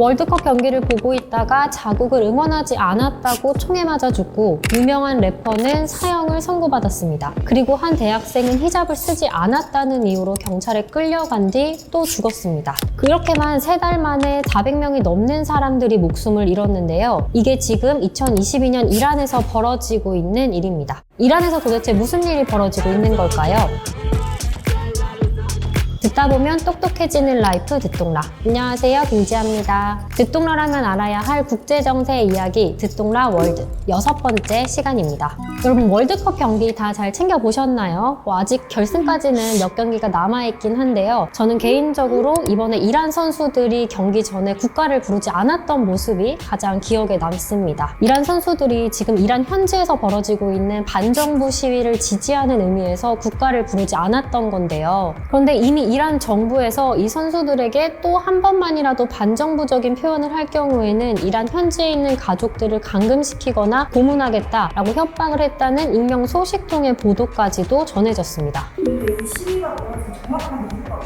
월드컵 경기를 보고 있다가 자국을 응원하지 않았다고 총에 맞아 죽고 유명한 래퍼는 사형을 선고받았습니다. 그리고 한 대학생은 히잡을 쓰지 않았다는 이유로 경찰에 끌려간 뒤 또 죽었습니다. 그렇게만 세 달 만에 400명이 넘는 사람들이 목숨을 잃었는데요. 이게 지금 2022년 이란에서 벌어지고 있는 일입니다. 이란에서 도대체 무슨 일이 벌어지고 있는 걸까요? 듣다 보면 똑똑해지는 라이프 듣동라. 안녕하세요, 김지아입니다. 듣동라라면 알아야 할 국제 정세 이야기 듣동라 월드 여섯 번째 시간입니다. 여러분 월드컵 경기 다 잘 챙겨 보셨나요? 뭐 아직 결승까지는 몇 경기가 남아 있긴 한데요. 저는 개인적으로 이번에 이란 선수들이 경기 전에 국가를 부르지 않았던 모습이 가장 기억에 남습니다. 이란 선수들이 지금 이란 현지에서 벌어지고 있는 반정부 시위를 지지하는 의미에서 국가를 부르지 않았던 건데요. 그런데 이미 이란 정부에서 이 선수들에게 또 한 번만이라도 반정부적인 표현을 할 경우에는 이란 현지에 있는 가족들을 감금시키거나 고문하겠다라고 협박을 했다는 익명 소식통의 보도까지도 전해졌습니다. 근데 이 시위가 정확한 이유가?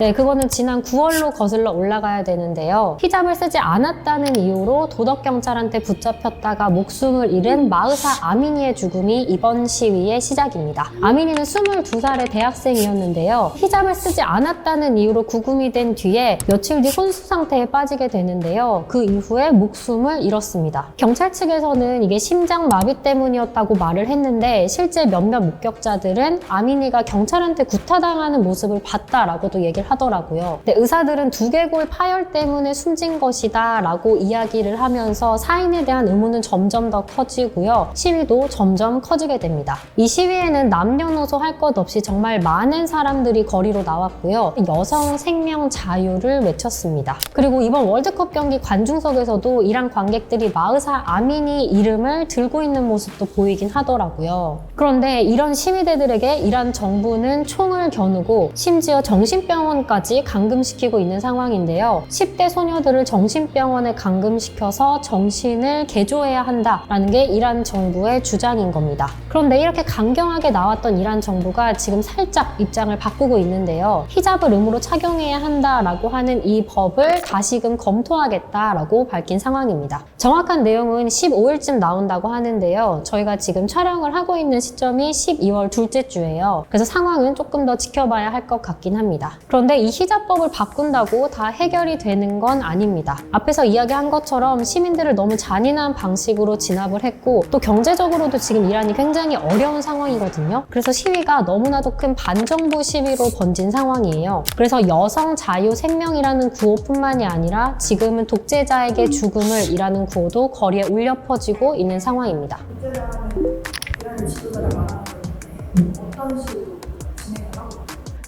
네, 그거는 지난 9월로 거슬러 올라가야 되는데요. 히잡을 쓰지 않았다는 이유로 도덕 경찰한테 붙잡혔다가 목숨을 잃은 마으사 아미니의 죽음이 이번 시위의 시작입니다. 아미니는 22살의 대학생이었는데요. 히잡을 쓰지 않았다는 이유로 구금이 된 뒤에 며칠 뒤 혼수 상태에 빠지게 되는데요. 그 이후에 목숨을 잃었습니다. 경찰 측에서는 이게 심장 마비 때문이었다고 말을 했는데 실제 몇몇 목격자들은 아미니가 경찰한테 구타당하는 모습을 봤다라고도 얘기를 하더라고요. 근데 의사들은 두개골 파열 때문에 숨진 것이다 라고 이야기를 하면서 사인에 대한 의문은 점점 더 커지고요. 시위도 점점 커지게 됩니다. 이 시위에는 남녀노소 할 것 없이 정말 많은 사람들이 거리로 나왔고요. 여성 생명 자유를 외쳤습니다. 그리고 이번 월드컵 경기 관중석에서도 이란 관객들이 마으사 아미니 이름을 들고 있는 모습도 보이긴 하더라고요. 그런데 이런 시위대들에게 이란 정부는 총을 겨누고 심지어 정신병원 까지 감금시키고 있는 상황인데요. 10대 소녀들을 정신병원에 감금시켜서 정신을 개조해야 한다라는 게 이란 정부의 주장인 겁니다. 그런데 이렇게 강경하게 나왔던 이란 정부가 지금 살짝 입장을 바꾸고 있는데요. 히잡을 의무로 착용해야 한다라고 하는 이 법을 다시금 검토하겠다라고 밝힌 상황입니다. 정확한 내용은 15일쯤 나온다고 하는데요. 저희가 지금 촬영을 하고 있는 시점이 12월 둘째 주예요. 그래서 상황은 조금 더 지켜봐야 할 것 같긴 합니다. 그런데 이 히잡법을 바꾼다고 다 해결이 되는 건 아닙니다. 앞에서 이야기한 것처럼 시민들을 너무 잔인한 방식으로 진압을 했고 또 경제적으로도 지금 이란이 굉장히 어려운 상황이거든요. 그래서 시위가 너무나도 큰 반정부 시위로 번진 상황이에요. 그래서 여성 자유 생명이라는 구호뿐만이 아니라 지금은 독재자에게 죽음을 이라는 구호도 거리에 울려 퍼지고 있는 상황입니다. 어떤 식으로?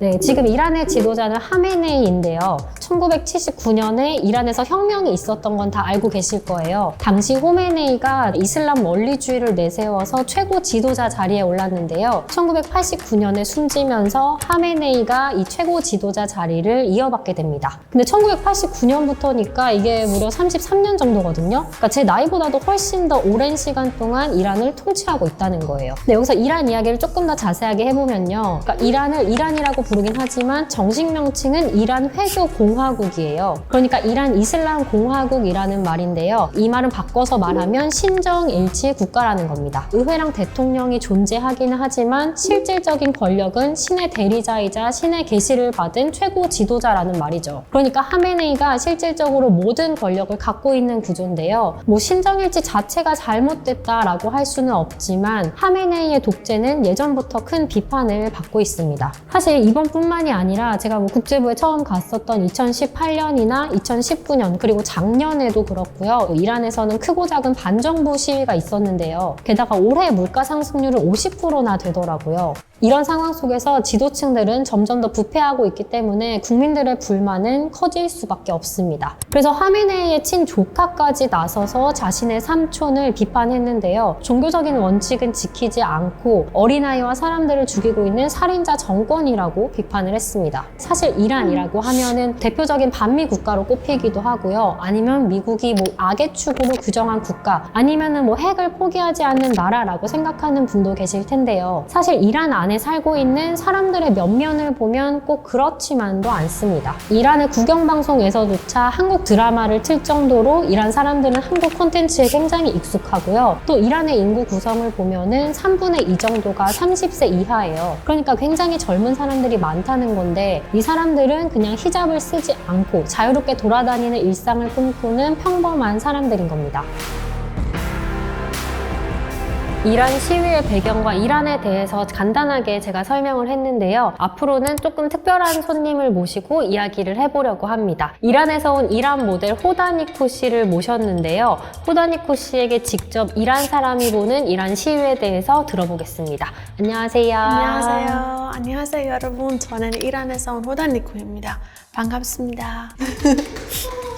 네, 지금 이란의 지도자는 하메네이인데요. 1979년에 이란에서 혁명이 있었던 건 다 알고 계실 거예요. 당시 호메네이가 이슬람 원리주의를 내세워서 최고 지도자 자리에 올랐는데요. 1989년에 숨지면서 하메네이가 이 최고 지도자 자리를 이어받게 됩니다. 근데 1989년부터니까 이게 무려 33년 정도거든요. 그러니까 제 나이보다도 훨씬 더 오랜 시간 동안 이란을 통치하고 있다는 거예요. 근데 여기서 이란 이야기를 조금 더 자세하게 해보면요. 그러니까 이란을 이란이라고 부르긴 하지만 정식 명칭은 이란 회교 공화국이에요. 그러니까 이란 이슬람 공화국이라는 말인데요. 이 말은 바꿔서 말하면 신정일치 국가라는 겁니다. 의회랑 대통령이 존재하기는 하지만 실질적인 권력은 신의 대리자이자 신의 계시를 받은 최고 지도자라는 말이죠. 그러니까 하메네이가 실질적으로 모든 권력을 갖고 있는 구조인데요. 뭐 신정일치 자체가 잘못됐다라고 할 수는 없지만 하메네이의 독재는 예전부터 큰 비판을 받고 있습니다. 사실 이번 뿐만이 아니라 제가 뭐 국제부에 처음 갔었던 2018년이나 2019년 그리고 작년에도 그렇고요. 이란에서는 크고 작은 반정부 시위가 있었는데요. 게다가 올해 물가 상승률은 50%나 되더라고요. 이런 상황 속에서 지도층들은 점점 더 부패하고 있기 때문에 국민들의 불만은 커질 수밖에 없습니다. 그래서 하메네이의 친조카까지 나서서 자신의 삼촌을 비판했는데요. 종교적인 원칙은 지키지 않고 어린아이와 사람들을 죽이고 있는 살인자 정권이라고 비판을 했습니다. 사실 이란이라고 하면은 대표적인 반미 국가로 꼽히기도 하고요. 아니면 미국이 뭐 악의 축으로 규정한 국가, 아니면은 뭐 핵을 포기하지 않는 나라라고 생각하는 분도 계실 텐데요. 사실 이란 안에 살고 있는 사람들의 면면을 보면 꼭 그렇지만도 않습니다. 이란의 국영방송에서조차 한국 드라마를 틀 정도로 이란 사람들은 한국 콘텐츠에 굉장히 익숙하고요. 또 이란의 인구 구성을 보면은 3분의 2 정도가 30세 이하예요. 그러니까 굉장히 젊은 사람들이 많다는 건데 이 사람들은 그냥 히잡을 쓰지 않고 자유롭게 돌아다니는 일상을 꿈꾸는 평범한 사람들인 겁니다. 이란 시위의 배경과 이란에 대해서 간단하게 제가 설명을 했는데요. 앞으로는 조금 특별한 손님을 모시고 이야기를 해보려고 합니다. 이란에서 온 이란 모델 호다니코 씨를 모셨는데요. 호다니코 씨에게 직접 이란 사람이 보는 이란 시위에 대해서 들어보겠습니다. 안녕하세요. 안녕하세요. 안녕하세요, 여러분. 저는 이란에서 온 호다니코입니다. 반갑습니다.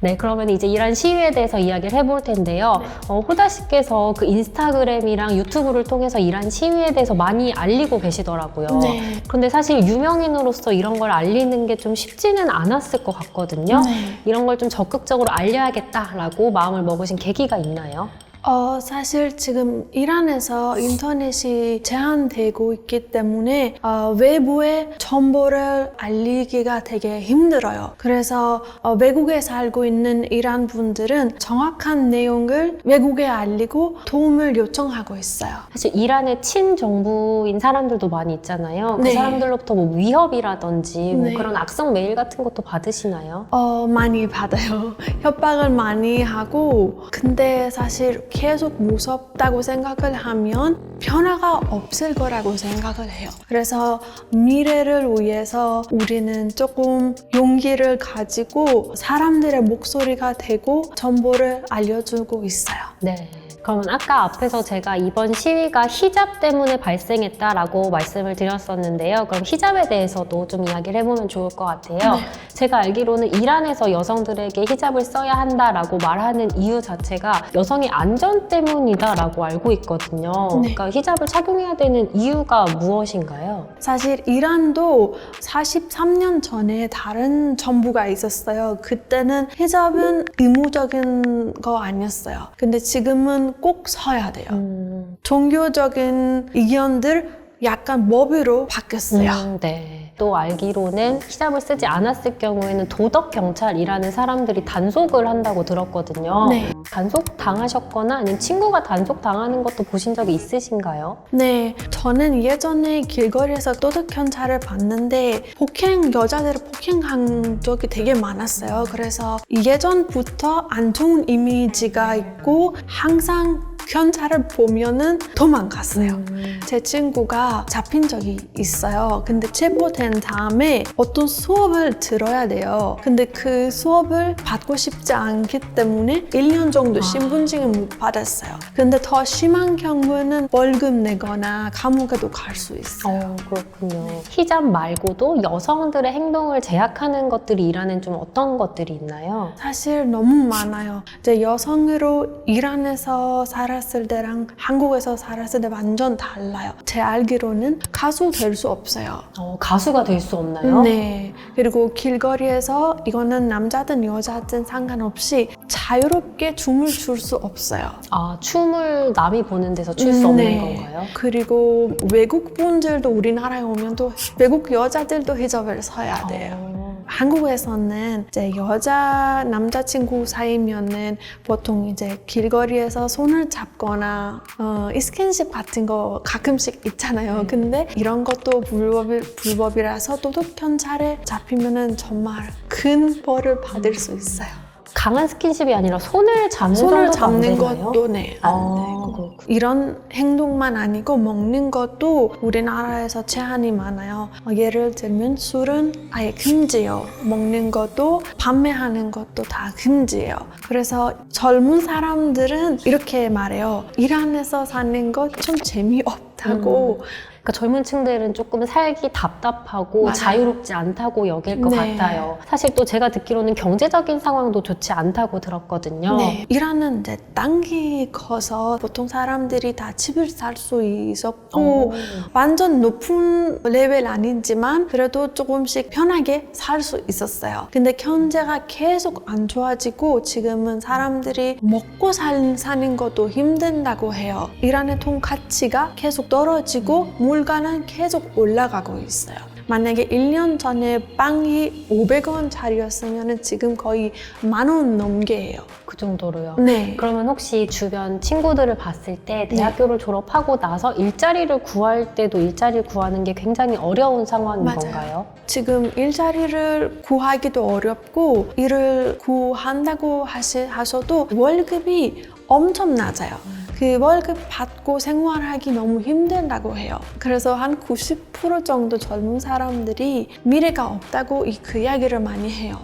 네, 그러면 이제 이란 시위에 대해서 이야기를 해볼 텐데요. 어, 호다 씨께서 그 인스타그램이랑 유튜브를 통해서 이란 시위에 대해서 많이 알리고 계시더라고요. 네. 그런데 사실 유명인으로서 이런 걸 알리는 게 좀 쉽지는 않았을 것 같거든요. 네. 이런 걸 좀 적극적으로 알려야겠다라고 마음을 먹으신 계기가 있나요? 어, 사실 지금 이란에서 인터넷이 제한되고 있기 때문에 어, 외부에 정보를 알리기가 되게 힘들어요. 그래서 어, 외국에 살고 있는 이란 분들은 정확한 내용을 외국에 알리고 도움을 요청하고 있어요. 사실 이란의 친정부인 사람들도 많이 있잖아요. 그 네. 사람들로부터 뭐 위협이라든지 뭐 네. 그런 악성 메일 같은 것도 받으시나요? 어, 많이 받아요. 협박을 많이 하고, 근데 사실 계속 무섭다고 생각을 하면 변화가 없을 거라고 생각을 해요. 그래서 미래를 위해서 우리는 조금 용기를 가지고 사람들의 목소리가 되고 정보를 알려주고 있어요. 네. 그러면 아까 앞에서 제가 이번 시위가 히잡 때문에 발생했다라고 말씀을 드렸었는데요. 그럼 히잡에 대해서도 좀 이야기를 해보면 좋을 것 같아요. 네. 제가 알기로는 이란에서 여성들에게 히잡을 써야 한다라고 말하는 이유 자체가 여성의 안전 때문이다라고 알고 있거든요. 네. 그러니까 히잡을 착용해야 되는 이유가 무엇인가요? 사실 이란도 43년 전에 다른 정부가 있었어요. 그때는 히잡은 의무적인 거 아니었어요. 근데 지금은 꼭 서야 돼요. 음, 종교적인 의견들 약간 법으로 바뀌었어요. 음, 네. 또 알기로는 히잡을 쓰지 않았을 경우에는 도덕 경찰이라는 사람들이 단속을 한다고 들었거든요. 네. 단속 당하셨거나 아니면 친구가 단속 당하는 것도 보신 적이 있으신가요? 네, 저는 예전에 길거리에서 도덕 견찰을 봤는데 폭행 여자들을 폭행한 적이 되게 많았어요. 그래서 예전부터 안 좋은 이미지가 있고 항상 견찰을 보면은 도망갔어요. 제 친구가 잡힌 적이 있어요. 근데 체포된 다음에 어떤 수업을 들어야 돼요. 근데 그 수업을 받고 싶지 않기 때문에 1년 정도 신분증을 못 받았어요. 근데 더 심한 경우는 월급 내거나 감옥에도 갈 수 있어요. 어, 그렇군요. 히잡 말고도 여성들의 행동을 제약하는 것들이 이란엔 좀 어떤 것들이 있나요? 사실 너무 많아요. 이제 여성으로 이란에서 살 았을 때랑 한국에서 살았을 때 완전 달라요. 제 알기로는 가수 될 수 없어요. 어, 가수가 될 수 없나요? 네. 그리고 길거리에서 이거는 남자든 여자든 상관없이 자유롭게 춤을 출 수 없어요. 아, 춤을 남이 보는 데서 출 수 없는 네. 건가요? 그리고 외국 분들도 우리나라에 오면 또 외국 여자들도 히잡을 서야 돼요. 어, 한국에서는 이제 여자 남자친구 사이면은 보통 이제 길거리에서 손을 잡거나 어, 이 스킨십 같은 거 가끔씩 있잖아요. 근데 이런 것도 불법이, 불법이라서 도덕 경찰에 잡히면은 정말 큰 벌을 받을 수 있어요. 강한 스킨십이 아니라 손을 잡는 손을 잡는? 것도 네, 안 아, 되고. 그렇군요. 이런 행동만 아니고 먹는 것도 우리나라에서 제한이 많아요. 어, 예를 들면 술은 아예 금지예요. 먹는 것도 판매하는 것도 다 금지예요. 그래서 젊은 사람들은 이렇게 말해요. 이란에서 사는 것 좀 재미없다고. 그러니까 젊은 층들은 조금 살기 답답하고 맞아요. 자유롭지 않다고 여길 것 네. 같아요. 사실 또 제가 듣기로는 경제적인 상황도 좋지 않다고 들었거든요. 네. 이란은 이제 땅이 커서 보통 사람들이 다 집을 살 수 있었고 오. 완전 높은 레벨 아니지만 그래도 조금씩 편하게 살 수 있었어요. 근데 경제가 계속 안 좋아지고 지금은 사람들이 먹고 살, 사는 것도 힘든다고 해요. 이란의 돈 가치가 계속 떨어지고 물 가는 계속 올라가고 있어요. 만약에 1년 전에 빵이 500원짜리였으면 지금 거의 만 원 넘게 해요. 그 정도로요. 네. 그러면 혹시 주변 친구들을 봤을 때 대학교를 졸업하고 나서 일자리를 구할 때도 일자리를 구하는 게 굉장히 어려운 상황인 맞아요. 건가요? 지금 일자리를 구하기도 어렵고 일을 구한다고 하시, 하셔도 월급이 엄청 낮아요. 그 월급 받고 생활하기 너무 힘들다고 해요. 그래서 한 90% 정도 젊은 사람들이 미래가 없다고 이 그 이야기를 많이 해요.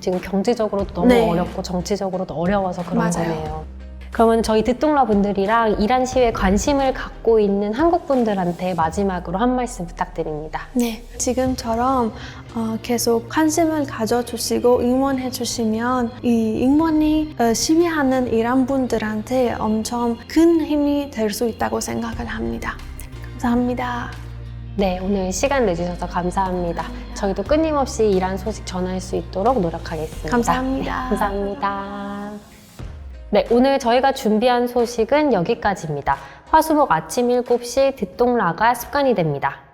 지금 경제적으로도 너무 네. 어렵고 정치적으로도 어려워서 그런 맞아요. 거네요. 그러면 저희 듣동라 분들이랑 이란 시위에 관심을 갖고 있는 한국 분들한테 마지막으로 한 말씀 부탁드립니다. 네, 지금처럼 어, 계속 관심을 가져주시고 응원해 주시면 이 응원이 어, 시위하는 이란 분들한테 엄청 큰 힘이 될 수 있다고 생각을 합니다. 감사합니다. 네, 오늘 시간 내주셔서 감사합니다. 저희도 끊임없이 이란 소식 전할 수 있도록 노력하겠습니다. 감사합니다. 네, 감사합니다. 네, 오늘 저희가 준비한 소식은 여기까지입니다. 화수목 아침 7시 듣동라가 습관이 됩니다.